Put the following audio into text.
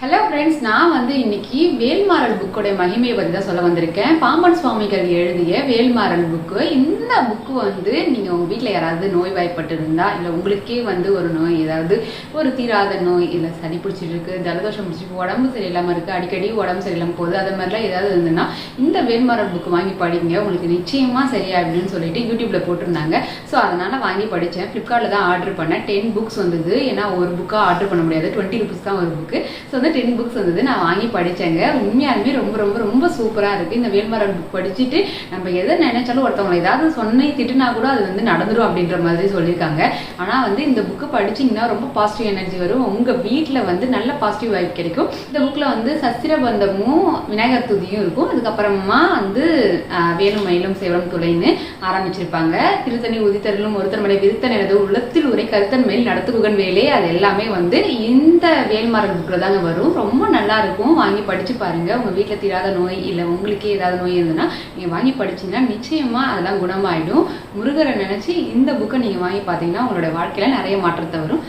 Hello friends நான் வந்து இன்னைக்கு வேல்மாறல் புக்கோடைய மகிமையை பற்றி தான் சொல்ல வந்திருக்கேன். பாம்பன் சுவாமிகள் எழுதிய வேல்மாறல் புக்கு இந்த புக்கு வந்து நீங்கள் உங்கள் வீட்டில் யாராவது நோய்வாய்ப்பட்டு இருந்தா இல்லை உங்களுக்கே வந்து ஒரு நோய் ஏதாவது ஒரு தீராத நோய் இல்லை சளி பிடிச்சிட்டு இருக்கு ஜலதோஷம் பிடிச்சி உடம்பு சரியில்லாமல் இருக்குது அடிக்கடி உடம்பு சரியில்லாமல் போகுது அது மாதிரிலாம் ஏதாவது இருந்ததுன்னா இந்த வேல்மாறல் புக்கு வாங்கி படிங்க. உங்களுக்கு நிச்சயமாக சரியாயிடுன்னு சொல்லிட்டு யூடியூப்பில் போட்டிருந்தாங்க. ஸோ அதனால் வாங்கி படித்தேன் ஃப்ளிப்கார்ட்டில் தான் ஆர்டர் பண்ணேன். டென் புக்ஸ் வந்தது. ஏன்னா ஒரு புக்காக ஆர்டர் பண்ண முடியாது. டுவெண்ட்டி ருபீஸ் தான் ஒரு புக்கு ஸோ வந்து டென் புக்ஸ் வந்தது. நான் வாங்கி படித்தேங்க உண்மையாலுமே ரொம்ப ரொம்ப ரொம்ப சூப்பராக இருக்குது இந்த வேல்மரன் புக் படிச்சுட்டு நம்ம எதை நினைச்சாலும் ஒருத்தவங்களை ஏதாவது சொன்னே திட்டுனா கூட அது வந்து நடந்துடும் அப்படின்ற மாதிரி சொல்லியிருக்காங்க. ஆனால் வந்து இந்த புக்கு படிச்சீங்கன்னா ரொம்ப பாசிட்டிவ் எனர்ஜி வரும். உங்கள் வீட்டில் வந்து நல்ல பாசிட்டிவ் வைப் கிடைக்கும். இந்த புக்கில் வந்து சஸ்திரபந்தமும் விநாயகர் துதியும் இருக்கும். அதுக்கப்புறமா வந்து வேலும் மயிலும் சேவலும் துளைன்னு ஆரம்பிச்சிருப்பாங்க. திருத்தணி உதித்தரிலும் ஒருத்தர் மலை விருத்தனது உள்ளத்தில் உரை கருத்தன் மேல் நடத்துகுகன் வேலே அது எல்லாமே வந்து இந்த வேல்மரன் புக்கில் தாங்க வரும். ரொம்ப நல்லா இருக்கும் வாங்கி படிச்சு பாருங்க. உங்க வீட்டில் தீராத நோய் இல்லை உங்களுக்கே ஏதாவது நோய் இருந்ததுன்னா நீங்க வாங்கி படிச்சீங்கன்னா நிச்சயமா அதெல்லாம் குணமாயிடும். முருகரை நினைச்சு இந்த புக்கை நீங்க வாங்கி பார்த்தீங்கன்னா உங்களோட வாழ்க்கையில நிறைய மாற்றத்தை வரும்.